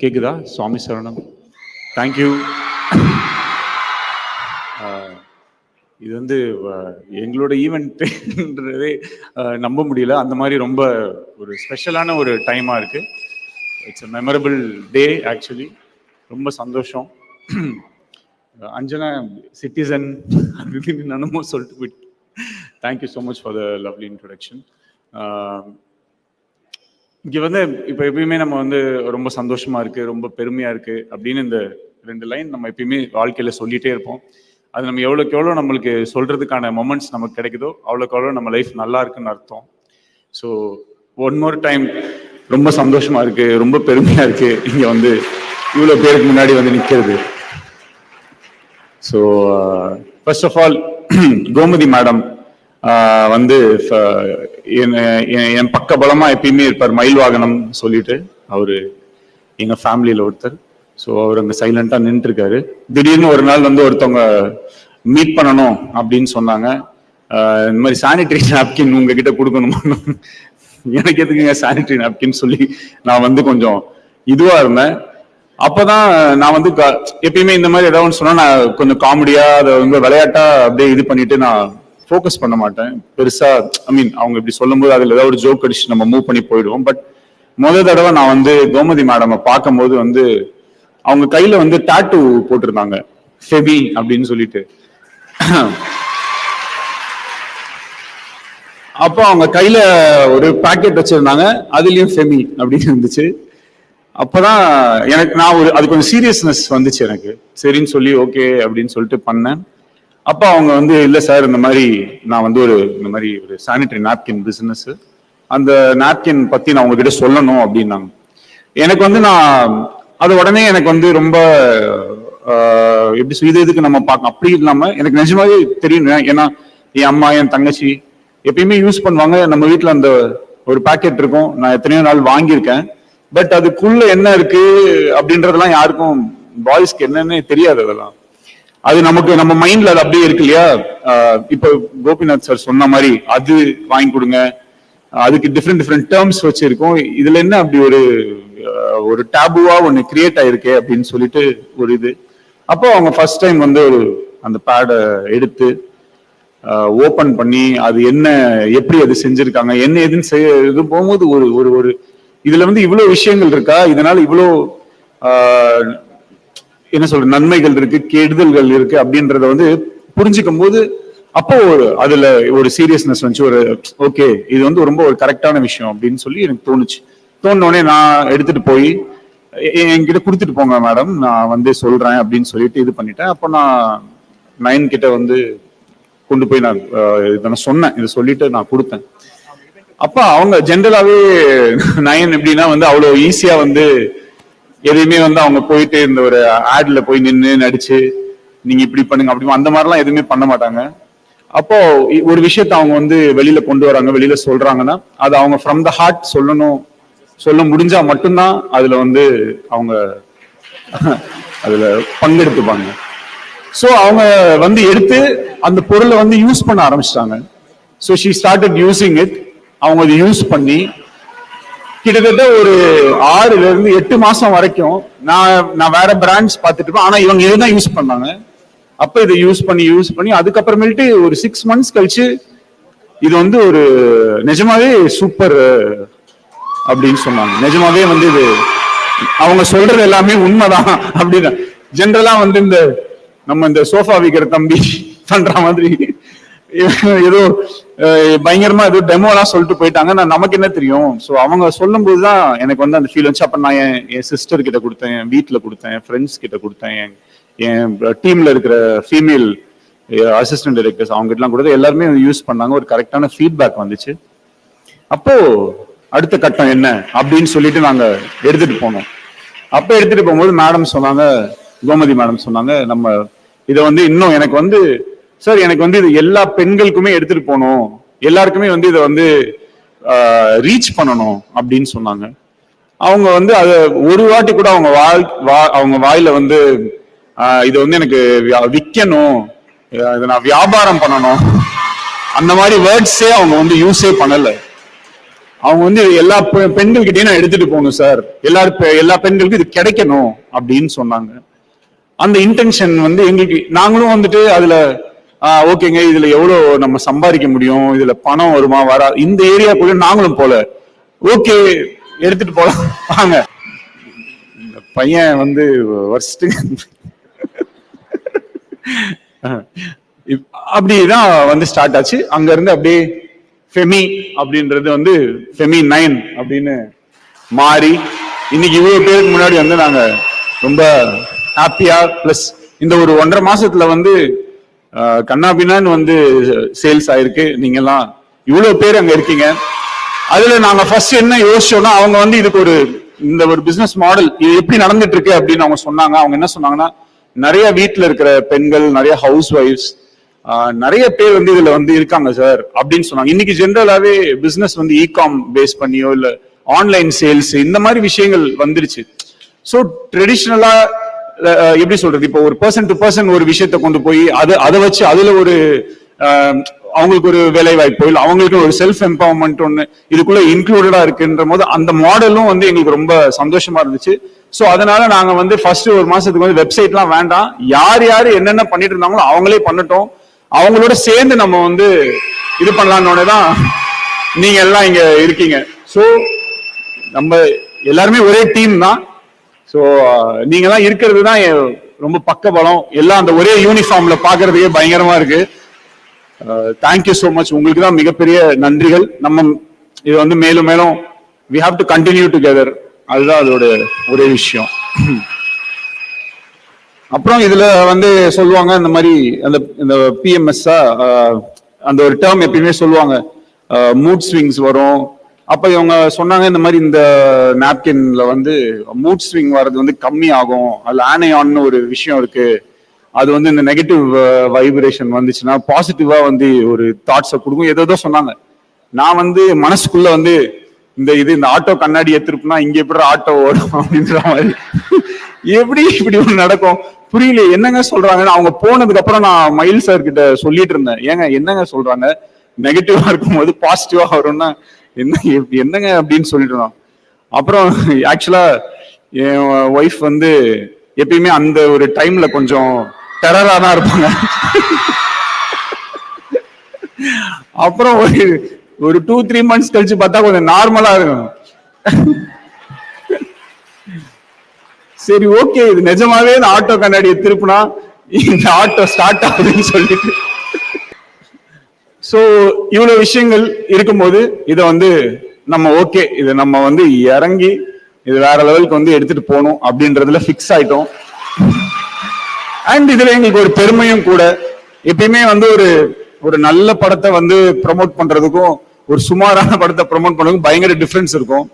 கேக்குதா? சுவாமி சரணம். தேங்க்யூ இது வந்து எங்களோட ஈவெண்ட்ன்றதே நம்ப முடியல. அந்த மாதிரி ரொம்ப ஒரு ஸ்பெஷலான ஒரு டைமாக இருக்கு. It's a memorable day actually ரொம்ப சந்தோஷம். அஞ்சனா சிட்டிசன் அது இதுன்னு சொல்லிட்டு போயிட்டு. Thank you so much for the lovely introduction இங்க வந்து இப்போ எப்பயுமே நம்ம வந்து ரொம்ப சந்தோஷமா இருக்கு ரொம்ப பெருமையா இருக்கு அப்படின்னு இந்த ரெண்டு லைன் நம்ம எப்பயுமே வாழ்க்கையில சொல்லிட்டே இருப்போம். அது நம்ம எவ்வளோக்கு எவ்வளோ நம்மளுக்கு சொல்றதுக்கான மொமெண்ட்ஸ் நமக்கு கிடைக்குதோ அவ்வளோக்கு எவ்வளோ நம்ம லைஃப் நல்லா இருக்குன்னு அர்த்தம். ஸோ ஒன் மோர் டைம் ரொம்ப சந்தோஷமா இருக்கு ரொம்ப பெருமையா இருக்கு இங்க வந்து இவ்வளோ பேருக்கு முன்னாடி வந்து நிற்கிறது so first of all Gomathi madam வந்து என் என்- என் பக்க பலமா எப்பயுமே இருப்பார். மயில் வாகனம் சொல்லிட்டு அவரு எங்க ஃபேமிலியில ஒருத்தர். ஸோ அவர் அங்கே சைலண்டா நின்றுட்டு இருக்காரு திடீர்னு ஒரு நாள் வந்து ஒருத்தவங்க மீட் பண்ணணும் அப்படின்னு சொன்னாங்க. இந்த மாதிரி சானிடரி நாப்கின் உங்ககிட்ட கொடுக்கணுமா? எனக்கு எதுக்குங்க சானிடரி நாப்கின் சொல்லி நான் வந்து கொஞ்சம் இதுவா இருந்தேன். அப்பதான் நான் வந்து எப்பயுமே இந்த மாதிரி ஏதாவது சொன்னால் சொன்னா நான் கொஞ்சம் காமெடியா அதை வந்து விளையாட்டா அப்படியே இது பண்ணிட்டு நான் ஃபோக்கஸ் பண்ண மாட்டேன். பெருசாக ஐ மீன் அவங்க இப்படி சொல்லும்போது அதில் ஏதாவது ஒரு ஜோக் அடிச்சு நம்ம மூவ் பண்ணி போயிடுவோம். பட் முதல் தடவை நான் வந்து கோமதி மேடமை பார்க்கும்போது வந்து அவங்க கையில் வந்து டாட்டூ போட்டிருந்தாங்க. ஃபெபி அப்படின்னு சொல்லிட்டு. அப்போ அவங்க கையில ஒரு பாக்கெட் வச்சிருந்தாங்க. அதுலயும் ஃபெமி அப்படின்னு இருந்துச்சு. அப்பதான் எனக்கு நான் ஒரு அது கொஞ்சம் சீரியஸ்னஸ் வந்துச்சு எனக்கு. சரின்னு சொல்லி ஓகே அப்படின்னு சொல்லிட்டு பண்ணேன். அப்போ அவங்க வந்து இல்லை சார் இந்த மாதிரி நான் வந்து ஒரு இந்த மாதிரி ஒரு சானிட்டரி நாப்கின் பிஸ்னஸ் அந்த நாப்கின் பற்றி நான் உங்ககிட்ட சொல்லணும் அப்படின்னாங்க. எனக்கு வந்து நான் அது உடனே எனக்கு வந்து ரொம்ப எப்படி இது இதுக்கு நம்ம பார்க்க அப்படி இல்லாமல் எனக்கு நிஜமாவே தெரியும் ஏன்னா என் அம்மா என் தங்கச்சி எப்பயுமே யூஸ் பண்ணுவாங்க. நம்ம வீட்டில் அந்த ஒரு பாக்கெட் இருக்கும். நான் எத்தனையோ நாள் வாங்கியிருக்கேன். பட் அதுக்குள்ள என்ன இருக்கு அப்படின்றதெல்லாம் யாருக்கும் பாய்ஸ்க்கு என்னன்னு தெரியாது அதெல்லாம். அது நமக்கு நம்ம மைண்ட்ல அது அப்படியே இருக்கு இல்லையா? இப்ப இப்போ கோபிநாத் சார் சொன்ன மாதிரி அது வாங்கி கொடுங்க. அதுக்கு டிஃப்ரெண்ட் டிஃப்ரெண்ட் டேர்ம்ஸ் வச்சிருக்கோம். இதுல என்ன அப்படி ஒரு ஒரு டேபுவா ஒன்னு கிரியேட் ஆயிருக்கே அப்படின்னு சொல்லிட்டு ஒரு இது. அப்போ அவங்க ஃபர்ஸ்ட் டைம் வந்து ஒரு அந்த பேடை எடுத்து ஓபன் பண்ணி அது என்ன எப்படி அது செஞ்சிருக்காங்க என்ன எதுன்னு செய்ய இது போகும்போது ஒரு ஒரு ஒரு இதுல வந்து இவ்வளவு விஷயங்கள் இருக்கா? இதனால இவ்வளோ என்ன சொல்ற நன்மைகள் இருக்கு கெடுதல்கள் இருக்கு அப்படின்றத வந்து புரிஞ்சுக்கும் போது அப்போ ஒரு அதுல ஒரு சீரியஸ்னஸ் வந்துச்சு ஒரு ஓகே இது வந்து ரொம்ப ஒரு கரெக்டான விஷயம் அப்படின்னு சொல்லி எனக்கு தோணுச்சு. தோணுனோடனே நான் எடுத்துட்டு போய் எ- என்கிட்ட கொடுத்துட்டு போங்க மேடம் நான் வந்து சொல்றேன் அப்படின்னு சொல்லிட்டு இது பண்ணிட்டேன். அப்போ நான் நயன் கிட்ட வந்து கொண்டு போய் நான் இதை சொன்னேன். இதை சொல்லிட்டு நான் கொடுத்தேன். அப்ப அவங்க ஜென்ரலாவே நயன் எப்படின்னா வந்து அவ்வளவு ஈஸியா வந்து எதையுமே வந்து அவங்க போயிட்டு இந்த ஒரு ஆட்ல போய் நின்று நடிச்சு நீங்க இப்படி பண்ணுங்க அப்படி அந்த மாதிரிலாம் எதுவுமே பண்ண மாட்டாங்க. அப்போ ஒரு விஷயத்த அவங்க வந்து வெளியில கொண்டு வராங்க வெளியில சொல்றாங்கன்னா அது அவங்க ஃப்ரம் த ஹார்ட் சொல்லணும். சொல்ல முடிஞ்சா மட்டும்தான் அதுல வந்து அவங்க அதுல பங்கெடுத்துப்பாங்க. ஸோ அவங்க வந்து எடுத்து அந்த பொருளை வந்து யூஸ் பண்ண ஆரம்பிச்சிட்டாங்க. So she started using it அவங்க அதை யூஸ் பண்ணி கிட்டத்தட்ட ஒரு ஆறுல இருந்து எட்டு மாசம் வரைக்கும் நான் நான் வேற பிராண்ட்ஸ் பார்த்துட்டு இருப்பேன். ஆனா இவங்க இதுதான் யூஸ் பண்ணாங்க. அப்ப இதை யூஸ் பண்ணி யூஸ் பண்ணி அதுக்கப்புறமேட்டு ஒரு சிக்ஸ் மந்த்ஸ் கழிச்சு இது வந்து ஒரு நிஜமாவே சூப்பர் அப்படின்னு சொன்னாங்க. நிஜமாவே வந்து இது அவங்க சொல்றது எல்லாமே உண்மைதான் அப்படின்னு. ஜென்ரலா வந்து இந்த நம்ம இந்த சோஃபா விக்கிற தம்பி பண்ற மாதிரி ஏதோ பயங்கரமா ஏதோ டெமோலாம் சொல்லிட்டு போயிட்டாங்க. நான் நமக்கு என்ன தெரியும்? ஸோ அவங்க சொல்லும்போது தான் எனக்கு வந்து அந்த ஃபீல் வந்துச்சு. அப்ப நான் என் என் சிஸ்டர் கிட்ட கொடுத்தேன் என் வீட்டில் கொடுத்தேன் என் ஃப்ரெண்ட்ஸ் கிட்ட கொடுத்தேன் என் என் டீம்ல இருக்கிற ஃபீமேல் அசிஸ்டன்ட் டைரக்டர்ஸ் அவங்க கிட்டலாம் கொடுத்து எல்லாருமே யூஸ் பண்ணாங்க. ஒரு கரெக்டான ஃபீட்பேக் வந்துச்சு. அப்போ அடுத்த கட்டம் என்ன? அப்படின்னு சொல்லிட்டு நாங்க எடுத்துட்டு போனோம். அப்ப எடுத்துட்டு போகும்போது மேடம் சொன்னாங்க கோமதி மேடம் சொன்னாங்க நம்ம இதை வந்து இன்னும் எனக்கு வந்து சார் எனக்கு வந்து இது எல்லா பெண்களுக்குமே எடுத்துட்டு போகணும். எல்லாருக்குமே வந்து இதை வந்து ரீச் பண்ணணும் அப்படின்னு சொன்னாங்க. அவங்க வந்து அதை ஒரு வாட்டி கூட அவங்க வாழ் வா- அவங்க வாயில வந்து இதை இது வந்து எனக்கு வியா- இதை நான் வியாபாரம் பண்ணணும். அந்த மாதிரி வேர்ட்ஸே அவங்க வந்து யூஸே பண்ணல. அவங்க வந்து எல்லா பெ- பெண்கள்கிட்டயும் நான் எடுத்துட்டு போகணும் சார் எல்லாரும் பெ- எல்லா பெண்களுக்கும் இது கிடைக்கணும் அப்படின்னு சொன்னாங்க. அந்த இன்டென்ஷன் வந்து எங்களுக்கு நாங்களும் வந்துட்டு அதுல ஓகேங்க. இதுல எவ்வளவு நம்ம சம்பாதிக்க முடியும்? இதுல பணம் வருமா? வரா இந்த ஏரியாக்குள்ள நாங்களும் போல. ஓகே எடுத்துட்டு போலாம். வாங்க. இந்த பையன் வந்து வருஷத்து அப்படிதான் வந்து ஸ்டார்ட் ஆச்சு. அங்க இருந்து அப்படியே ஃபெமி அப்படின்றது வந்து ஃபெமி நைன் அப்படின்னு மாறி இன்னைக்கு இவ்வளவு பேருக்கு முன்னாடி வந்து நாங்க ரொம்ப ஹாப்பியா பிளஸ் இந்த ஒரு ஒன்றரை மாசத்துல வந்து கண்ணாபின்னான்னு வந்து சேல்ஸ் ஆயிருக்கு. நீங்க எல்லாம் இவ்வளவு பேர் அங்க இருக்கீங்க. அதுல நாங்க ஃபர்ஸ்ட் என்ன யோசிச்சோம்னா அவங்க வந்து இதுக்கு ஒரு இந்த ஒரு பிசினஸ் மாடல் இது எப்படி நடந்துட்டு இருக்கு அப்படின்னு அவங்க சொன்னாங்க. அவங்க என்ன சொன்னாங்கன்னா நிறைய வீட்டில் இருக்கிற பெண்கள் நிறைய ஹவுஸ் ஒய்ஃப்ஸ் நிறைய பேர் வந்து இதுல வந்து இருக்காங்க சார் அப்படின்னு சொன்னாங்க. இன்னைக்கு ஜென்ரலாவே பிசினஸ் வந்து இகாம் பேஸ் பண்ணியோ இல்ல ஆன்லைன் சேல்ஸ் இந்த மாதிரி விஷயங்கள் வந்துருச்சு. ஸோ ட்ரெடிஷ்னலா எப்படி சொல்றது? இப்போ ஒரு பர்சன் டு பர்சன் ஒரு விஷயத்தை கொண்டு போய் அது அதை வச்சு அதுல ஒரு அவங்களுக்கு ஒரு வேலை வாய்ப்பு இல்லை அவங்களுக்கு ஒரு செல்ஃப் எம்பவர்மெண்ட் ஒன்று இதுக்குள்ள இன்க்ளூடடா இருக்குன்ற போது அந்த மாடலும் வந்து எங்களுக்கு ரொம்ப சந்தோஷமா இருந்துச்சு. ஸோ அதனால நாங்க வந்து ஃபர்ஸ்ட் ஒரு மாசத்துக்கு வந்து வெப்சைட்லாம் வேண்டாம். யார் யார் என்னென்ன பண்ணிட்டு இருந்தாங்களோ அவங்களே பண்ணட்டும். அவங்களோட சேர்ந்து நம்ம வந்து இது பண்ணலான்னு தான் நீங்க எல்லாம் இங்க இருக்கீங்க. ஸோ நம்ம எல்லாருமே ஒரே டீம் தான். ஸோ uh, நீங்க இருக்கிறது தான் ரொம்ப ரொம்ப பக்கபலம். எல்லாம் அந்த ஒரே யூனிஃபார்ம்ல பாக்குறதுக்கே பயங்கரமா இருக்கு. தேங்க்யூ ஸோ மச் உங்களுக்கு தான் மிகப்பெரிய நன்றிகள். நம்ம இது வந்து மேலும் மேலும் we have to continue together அதுதான் அதோட ஒரே விஷயம். அப்புறம் இதுல வந்து சொல்லுவாங்க இந்த மாதிரி அந்த இந்த பிஎம்எஸ்ஸா uh, அந்த ஒரு டேர்ம் எப்பயுமே சொல்லுவாங்க. Uh, மூட் ஸ்விங்ஸ் வரும். அப்ப இவங்க சொன்னாங்க இந்த மாதிரி இந்த நாப்கின்ல வந்து மூட் ஸ்விங் வர்றது வந்து கம்மி ஆகும் அதுல ஆனையான்னு ஒரு விஷயம் இருக்கு. அது வந்து இந்த நெகட்டிவ் வைப்ரேஷன் வந்துச்சுன்னா பாசிட்டிவா வந்து ஒரு தாட்ஸை கொடுக்கும். ஏதோ சொன்னாங்க. நான் வந்து மனசுக்குள்ள வந்து இந்த இது இந்த ஆட்டோ கண்ணாடி திருப்பினா இங்க எப்படி ஆட்டோ ஓடும் அப்படின்ற மாதிரி. எப்படி இப்படி ஒண்ணு நடக்கும்? புரியல என்னங்க சொல்றாங்கன்னு அவங்க போனதுக்கு அப்புறம் நான் மயில் சார் கிட்ட சொல்லிட்டு இருந்தேன். ஏங்க என்னங்க சொல்றாங்க? நெகட்டிவா இருக்கும்போது பாசிட்டிவா வரும்னா என்ன என்னங்க அப்படின்னு சொல்லிட்டு அப்புறம் ஆக்சுவலா என் ஒய்ஃப் வந்து எப்பயுமே அந்த ஒரு டைம்ல கொஞ்சம் டெரரா தான் இருப்பாங்க. அப்புறம் ஒரு ஒரு டூ த்ரீ மந்த்ஸ் கழிச்சு பார்த்தா கொஞ்சம் நார்மலா இருக்கும். சரி ஓகே இது நிஜமாவே இந்த ஆட்டோ கண்ணாடியை திருப்பினா இந்த ஆட்டோ ஸ்டார்ட் ஆகுதுன்னு சொல்லிட்டு. ஸோ இவ்வளோ விஷயங்கள் இருக்கும்போது இதை வந்து நம்ம ஓகே இதை நம்ம வந்து இறங்கி இது வேற லெவலுக்கு வந்து எடுத்துட்டு போகணும் அப்படின்றதுல ஃபிக்ஸ் ஆயிட்டோம். அண்ட் இதுல எங்களுக்கு ஒரு பெருமையும் கூட எப்பயுமே வந்து ஒரு ஒரு நல்ல படத்தை வந்து ப்ரமோட் பண்றதுக்கும் ஒரு சுமாரான படத்தை ப்ரமோட் பண்றதுக்கும் பயங்கர டிஃபரன்ஸ் இருக்கும்.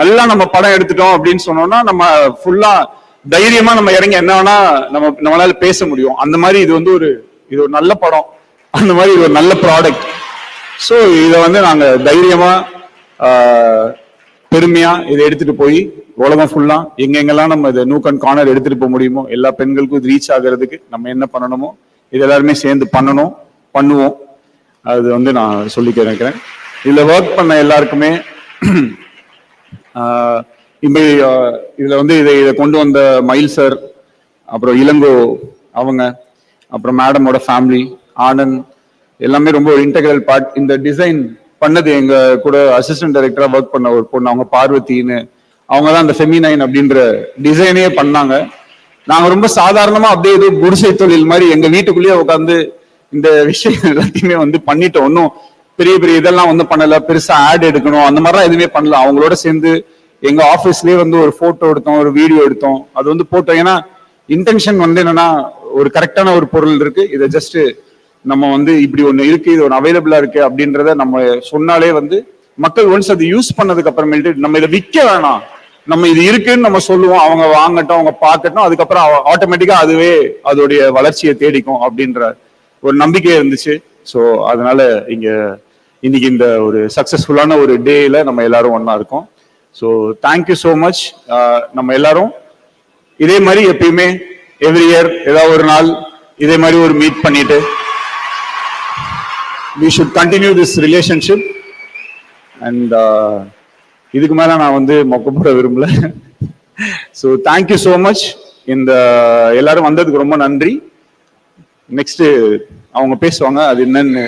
நல்லா நம்ம படம் எடுத்துட்டோம் அப்படின்னு சொன்னோம்னா நம்ம ஃபுல்லா தைரியமா நம்ம இறங்கி என்ன வேணா நம்ம நம்மளால பேச முடியும். அந்த மாதிரி இது வந்து ஒரு இது ஒரு நல்ல படம். அந்த மாதிரி ஒரு நல்ல ப்ராடக்ட் ஸோ இதை வந்து நாங்கள் தைரியமாக பெருமையாக இதை எடுத்துட்டு போய் உலகம் ஃபுல்லாக எங்கெங்கெல்லாம் நம்ம இதை நூக் அண்ட் கார்னர் எடுத்துகிட்டு போக முடியுமோ எல்லா பெண்களுக்கும் இது ரீச் ஆகிறதுக்கு நம்ம என்ன பண்ணணுமோ இது எல்லாருமே சேர்ந்து பண்ணணும் பண்ணுவோம். அது வந்து நான் சொல்லிக்க நினைக்கிறேன். இதில் ஒர்க் பண்ண எல்லாருக்குமே ஆஹ், இந்த வந்து இதை இதை கொண்டு வந்த மயில் சார் அப்புறம் இளங்கோ அவங்க அப்புறம் மேடமோட ஃபேமிலி ஆனந்த் எல்லாமே ரொம்ப ஒரு இன்டெகிரல் பார்ட் இந்த டிசைன் பண்ணது எங்க கூட அசிஸ்டன்ட் டைரக்டரா ஒர்க் பண்ண ஒரு பொண்ணு அவங்க பார்வதின்னு. அவங்க தான் அந்த ஃபெமினைன் அப்படின்ற டிசைனே பண்ணாங்க. நாங்க ரொம்ப சாதாரணமா அப்படியே ஏதோ குடிசை தொழில் மாதிரி எங்க வீட்டுக்குள்ளேயே உட்காந்து இந்த விஷயம் எல்லாத்தையுமே வந்து பண்ணிட்டோம். ஒன்றும் பெரிய பெரிய இதெல்லாம் வந்து பண்ணல. பெருசா ஆட் எடுக்கணும். அந்த மாதிரிலாம் எதுவுமே பண்ணல. அவங்களோட சேர்ந்து எங்க ஆபீஸ்லயே வந்து ஒரு போட்டோ எடுத்தோம் ஒரு வீடியோ எடுத்தோம். அது வந்து போட்டோம். ஏன்னா இன்டென்ஷன் வந்து என்னன்னா ஒரு கரெக்டான ஒரு பொருள் இருக்கு. இதை ஜஸ்ட் நம்ம வந்து இப்படி ஒன்று இருக்கு இது ஒன்று அவைலபிளா இருக்கு அப்படின்றத நம்ம சொன்னாலே வந்து மக்கள் ஒன்ஸ் அது யூஸ் பண்ணதுக்கு அப்புறமேட்டு நம்ம இதை விற்க வேணாம். நம்ம இது இருக்குன்னு நம்ம சொல்லுவோம். அவங்க வாங்கட்டும் அவங்க பார்க்கட்டும். அதுக்கப்புறம் ஆட்டோமேட்டிக்கா அதுவே அதோடைய வளர்ச்சியை தேடிக்கும் அப்படின்ற ஒரு நம்பிக்கை இருந்துச்சு. ஸோ அதனால இங்க இன்னைக்கு இந்த ஒரு சக்சஸ்ஃபுல்லான ஒரு டேல நம்ம எல்லாரும் ஒன்னா இருக்கோம். ஸோ தேங்க்யூ ஸோ மச் நம்ம எல்லாரும் இதே மாதிரி எப்பயுமே எவ்ரி இயர் ஏதாவது ஒரு நாள் இதே மாதிரி ஒரு மீட் பண்ணிட்டு we should continue this relationship and இதுக்கு மேலே நான் வந்து மொக்க போட விரும்பல. ஸோ தேங்க்யூ ஸோ மச் இந்த எல்லாரும் வந்ததுக்கு ரொம்ப நன்றி. நெக்ஸ்ட்டு அவங்க பேசுவாங்க அது என்னன்னு